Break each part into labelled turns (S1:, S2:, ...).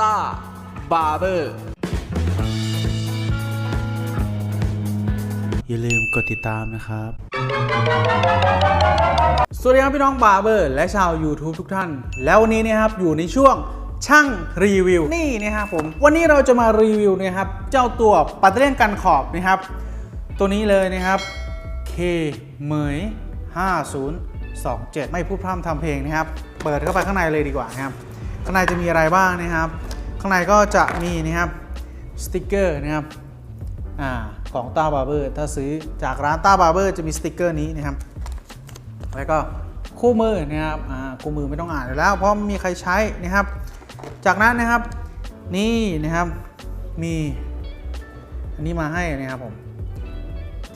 S1: ต้าบาร์เบอร์
S2: ติดตามนะครับ
S1: สวัสดีครับพี่น้องบาร์เบอร์ และชาว YouTube ทุกท่าน แล้ววันนี้นะครับอยู่ในช่วงช่างรีวิวนี่นะครับผม วันนี้เราจะมารีวิวนะครับ เจ้าตัวปัตเตอร์เลียนกันขอบนะครับ ตัวนี้เลยนะครับ K เหมย5027 ไม่พูดพร่ำทำเพลงนะครับ เปิดเข้าไปข้างในเลยดีกว่านะครับข้างในจะมีอะไรบ้างนะครับ ข้างในก็จะมีนะครับสติกเกอร์นะครับ ของต้าบาร์เบอร์ถ้าซื้อจากร้านต้าบาร์เบอร์จะมีสติกเกอร์นี้นะครับ แล้วก็คู่มือนะครับคู่มือไม่ต้องอ่านแล้ว เพราะมีใครใช้นะครับ จากนั้นนะครับนี่นะครับมีอันนี้มาให้นะครับผม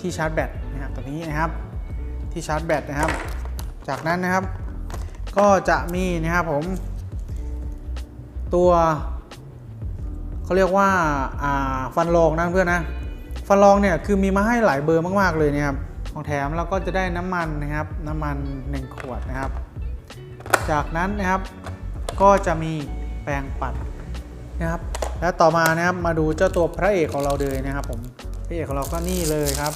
S1: ที่ชาร์จแบตนะครับตัวนี้นะครับที่ชาร์จแบตนะครับ จากนั้นนะครับ ก็จะมีนะครับผม ตัวเขาเรียกว่าฟันรองนะเพื่อนนะ ฟันรองเนี่ยคือมีมาให้หลายเบอร์มากๆเลยนะครับของแถมเราก็จะได้น้ำมันนะครับน้ำมัน 1 ขวดนะครับ จากนั้นนะครับก็จะมีแปรงปัดนะครับ และต่อมานะครับมาดูเจ้าตัวพระเอกของเราเลยนะครับผมพระเอกของเราก็นี่เลยครับ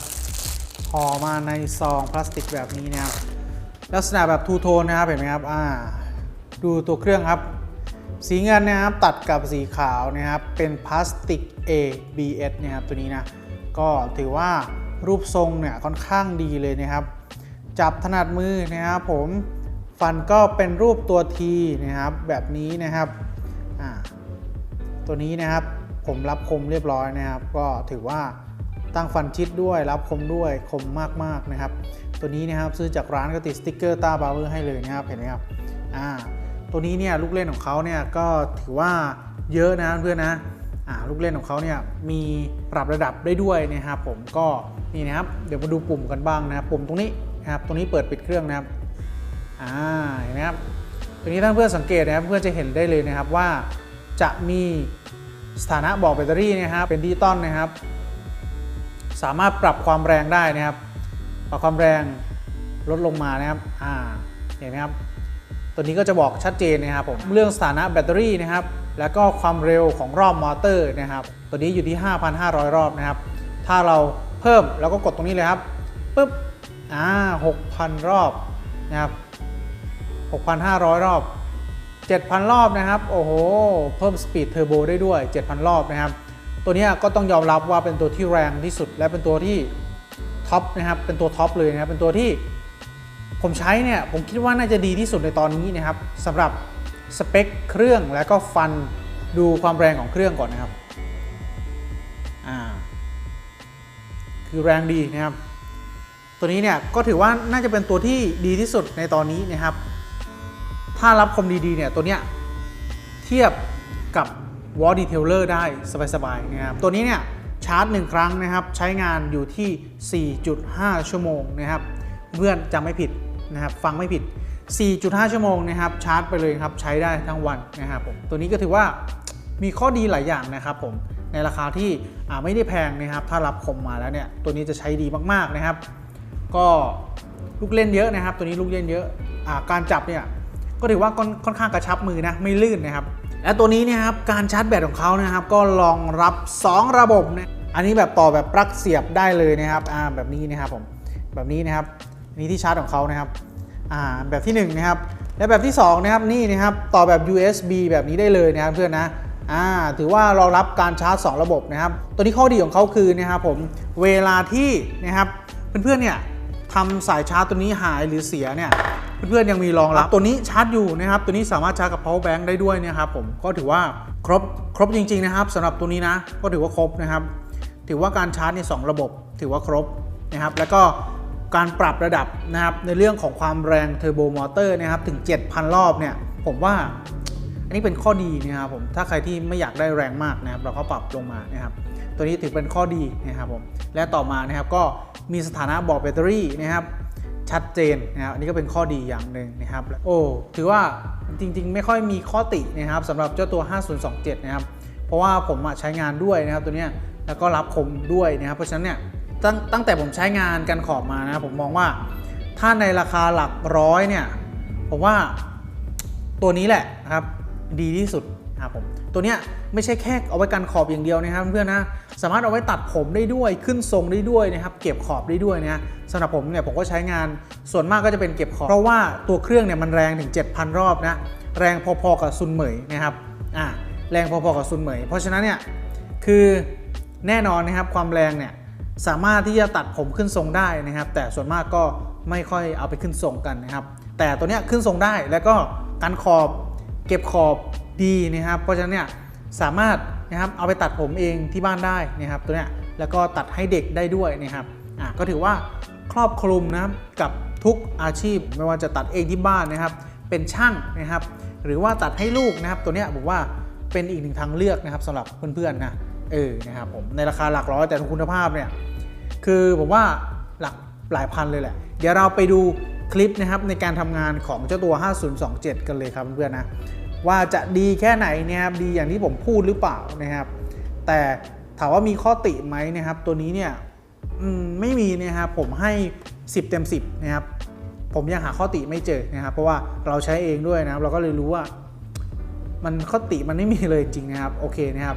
S1: ห่อมาในซองพลาสติกแบบนี้นะครับลักษณะแบบทูโทนนะครับเห็นไหมครับอ่าดูตัวเครื่องครับสีเงินนะครับตัดกับสีขาวนะครับเป็นพลาสติก ABS นะครับตัวนี้นะ ก็ถือว่ารูปทรงเนี่ยค่อนข้างดีเลยนะครับ จับถนัดมือนะครับผมฟันก็เป็นรูปตัว T นะครับแบบนี้นะครับตัวนี้นะครับผมรับคมเรียบร้อยนะครับ ก็ถือว่าตั้งฟันชิดด้วยรับคมด้วยคมมากๆนะครับ ตัวนี้นะครับซื้อจากร้านก็ติดสติ๊กเกอร์ตาบาร์เบอร์ให้เลยนะครับเห็นไหมครับอ่าตัวนี้เนี่ยลูกเล่นของเขาเนี่ยก็ถือว่าเยอะนะเพื่อนนะ ลูกเล่นของเขาเนี่ยมีปรับระดับได้ด้วยนะครับผมก็นี่นะครับเดี๋ยวมาดูปุ่มกันบ้างนะครับปุ่มตรงนี้นะครับตรงนี้เปิดปิดเครื่องนะครับอ่าเห็นไหมครับตรงนี้ท่านเพื่อนสังเกตนะครับเพื่อนจะเห็นได้เลยนะครับว่าจะมีสถานะบอกแบตเตอรี่นะครับเป็นดิจิตอลนะครับ สามารถปรับความแรงได้นะครับ ปรับความแรงลดลงมานะครับอ่าเห็นไหมครับ ตัวนี้ก็จะบอกชัดเจนนะครับผมเรื่องสถานะแบตเตอรี่นะครับแล้วก็ความเร็วของรอบมอเตอร์นะครับ ตัวนี้อยู่ที่ 5,500 รอบนะครับ ถ้าเราเพิ่มเราก็กดตรงนี้เลยครับปุ๊บอ่า6,000 รอบนะครับ6,500 รอบ 7,000 รอบนะครับ โอ้โห เพิ่มสปีดเทอร์โบได้ด้วย 7,000 รอบนะครับ ตัวนี้ก็ต้องยอมรับว่าเป็นตัวที่แรงที่สุด และเป็นตัวที่ท็อปนะครับ เป็นตัวท็อปเลยนะครับ เป็นตัวที่ ผมใช้เนี่ยผมคิดว่าน่าจะดีที่สุดในตอนนี้นะครับสำหรับสเปคเครื่องแล้วก็ฟันดูความแรงของเครื่องก่อนนะครับอ่าคือแรงดีนะครับ ตัวนี้เนี่ยก็ถือว่าน่าจะเป็นตัวที่ดีที่สุดในตอนนี้นะครับ ถ้ารับคมดีๆเนี่ยตัวเนี้ยเทียบกับ Wall Detailer ได้สบายๆนะครับตัวนี้เนี่ยชาร์จ 1 ครั้งนะครับ ใช้งานอยู่ที่ 4.5 ชั่วโมงนะครับ เพื่อนจำไม่ผิด นะครับฟังไม่ผิด 4.5 ชั่วโมงนะครับชาร์จไปเลยครับใช้ได้ทั้งวันนะครับผมตัวนี้ก็ถือว่ามีข้อดีหลายอย่างนะครับผมในราคาที่ไม่ได้แพงนะครับ ถ้ารับคมมาแล้วเนี่ยตัวนี้จะใช้ดีมากๆนะครับ ก็ลูกเล่นเยอะนะครับ ตัวนี้ลูกเล่นเยอะอาการจับเนี่ยก็ถือว่าค่อนข้างกระชับมือนะไม่ลื่นนะครับ และตัวนี้นี่ยครับการชาร์จแบตของเขานะครับ ก็รองรับ 2 ระบบนะอันนี้แบบต่อแบบปลั๊กเสียบได้เลยนะครับแบบนี้นะครับผมแบบนี้นะครับ นนี้ที่ชาร์จของเขานะครับอ่าแบบที่1นะครับและแบบที่2นะครับนี่นะครับต่อแบบ USB แบบนี้ได้เลยนะครับเพื่อนนะอ่าถือว่ารองรับการชาร์จ 2 ระบบนะครับ ตัวนี้ข้อดีของเขาคือนะครับผมเวลาที่นะครับเพื่อนๆเนี่ยทำสายชาร์จตัวนี้หายหรือเสียเนี่ยเพื่อนๆยังมีรองรับตัวนี้ชาร์จอยู่นะครับ ตัวนี้สามารถชาร์จกับ power bank ได้ด้วยนะครับผมก็ถือว่าครบครบจริง ๆ นะครับสำหรับตัวนี้นะก็ถือว่าครบนะครับ ถือว่าการชาร์จในสองระบบ ถือว่าครบนะครับ แล้วก็ การปรับระดับนะครับในเรื่องของความแรงเทอร์โบมอเตอร์นะครับถึง 7,000 รอบเนี่ยผมว่าอันนี้เป็นข้อดีนะครับผมถ้าใครที่ไม่อยากได้แรงมากนะครับเราก็ปรับลงมานะครับตัวนี้ถือเป็นข้อดีนะครับผมและต่อมานะครับก็มีสถานะบอกแบตเตอรี่นะครับชัดเจนนะครับอันนี้ก็เป็นข้อดีอย่างหนึ่งนะครับโอ้ถือว่าจริงๆ ไม่ค่อยมีข้อตินะครับสำหรับเจ้าตัว 5027 นะครับเพราะว่าผมใช้งานด้วยนะครับตัวเนี้ยแล้วก็รับคมด้วยนะครับเพราะฉะนั้นเนี่ย ตั้งตั้งแต่ผมใช้งานกันขอบมานะครับผมมองว่าถ้าในราคาหลักร้อยเนี่ยผมว่าตัวนี้แหละนะครับดีที่สุดนะครับผมตัวเนี้ยไม่ใช่แค่เอาไว้กันขอบอย่างเดียวนะครับเพื่อนนะสามารถเอาไว้ตัดผมได้ด้วยขึ้นทรงได้ด้วยนะครับเก็บขอบได้ด้วยนะสำหรับผมเนี่ยผมก็ใช้งานส่วนมากก็จะเป็นเก็บขอบ เพราะว่าตัวเครื่องเนี่ยมันแรงถึง 7,000 รอบนะแรงพอๆกับซุนเหมยนะครับอ่าแรงพอๆกับซุนเหมย เพราะฉะนั้นเนี่ยคือแน่นอนนะครับความแรงเนี่ย สามารถที่จะตัดผมขึ้นทรงได้นะครับ แต่ส่วนมากก็ไม่ค่อยเอาไปขึ้นทรงกันนะครับ แต่ตัวเนี้ยขึ้นทรงได้แล้วก็กันขอบเก็บขอบดีนะครับ เพราะฉะนั้นเนี่ยสามารถนะครับเอาไปตัดผมเองที่บ้านได้นะครับตัวเนี้ยแล้วก็ตัดให้เด็กได้ด้วยนะครับอะก็ถือว่าครอบคลุมนะครับกับทุกอาชีพไม่ว่าจะตัดเองที่บ้านนะครับ เป็นช่างนะครับ หรือว่าตัดให้ลูกนะครับ ตัวเนี้ยผมว่าเป็นอีกหนึ่งทางเลือกนะครับสำหรับเพื่อนๆนะเออนะครับผมในราคาหลักร้อยแต่คุณภาพเนี่ย คือผมว่าหลักหลายพันเลยแหละ เดี๋ยวเราไปดูคลิปนะครับในการทำงานของเจ้าตัว 5027 กันเลยครับเพื่อนนะ ว่าจะดีแค่ไหนเนะครับดีอย่างที่ผมพูดหรือเปล่านะครับ แต่ถามว่ามีข้อติไหมนะครับ ตัวนี้เนี่ยมไม่มีนะครับผมให้ 10 เต็ม 10 นะครับ ผมยังหาข้อติไม่เจอนะครับ เพราะว่าเราใช้เองด้วยนะครับ เราก็เลยรู้ว่า มันข้อติมันไม่มีเลยจริงนะครับ โอเคนะครับ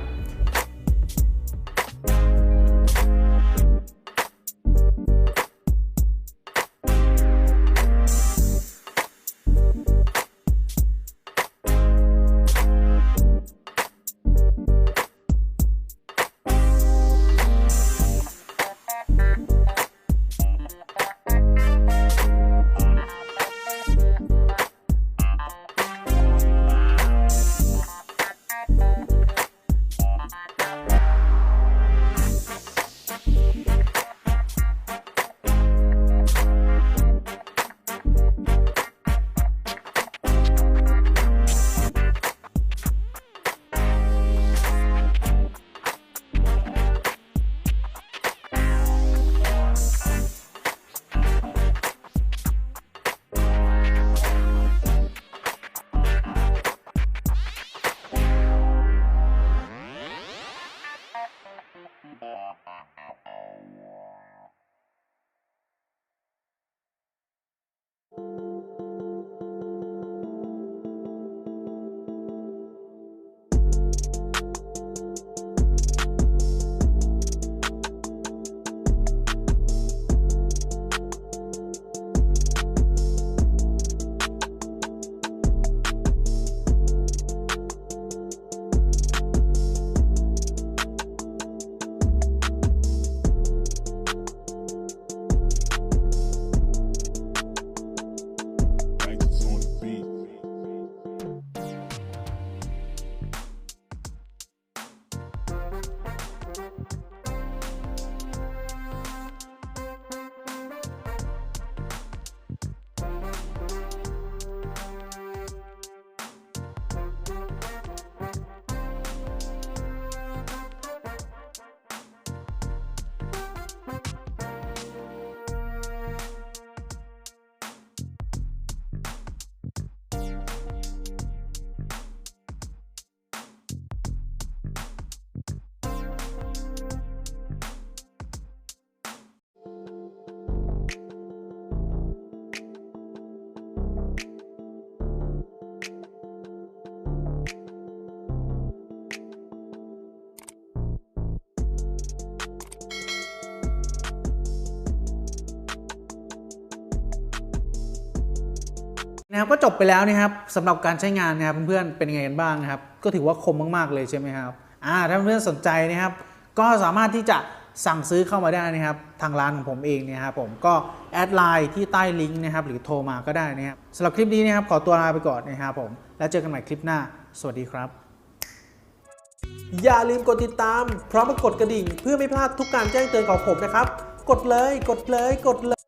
S1: นะครับก็จบไปแล้วนะครับสำหรับการใช้งานนะครับเพื่อนๆเป็นยังไงกันบ้างนะครับ ก็ถือว่าคมมากๆเลยใช่ไหมครับอ่าถ้าเพื่อนๆสนใจนะครับ ก็สามารถที่จะสั่งซื้อเข้ามาได้นะครับ ทางร้านของผมเองเนะครับผมก็แอดไลน์ที่ใต้ลิงก์นะครับ หรือโทรมาก็ได้นะครับสำหรับคลิปนี้นะครับขอตัวลาไปก่อนนะครับผมแล้วเจอกันใหม่คลิปหน้า สวัสดีครับ
S3: อย่าลืมกดติดตาม พร้อมกับกดกระดิ่ง เพื่อไม่พลาดทุกการแจ้งเตือนของผมนะครับ กดเลยกดเลยกดเลย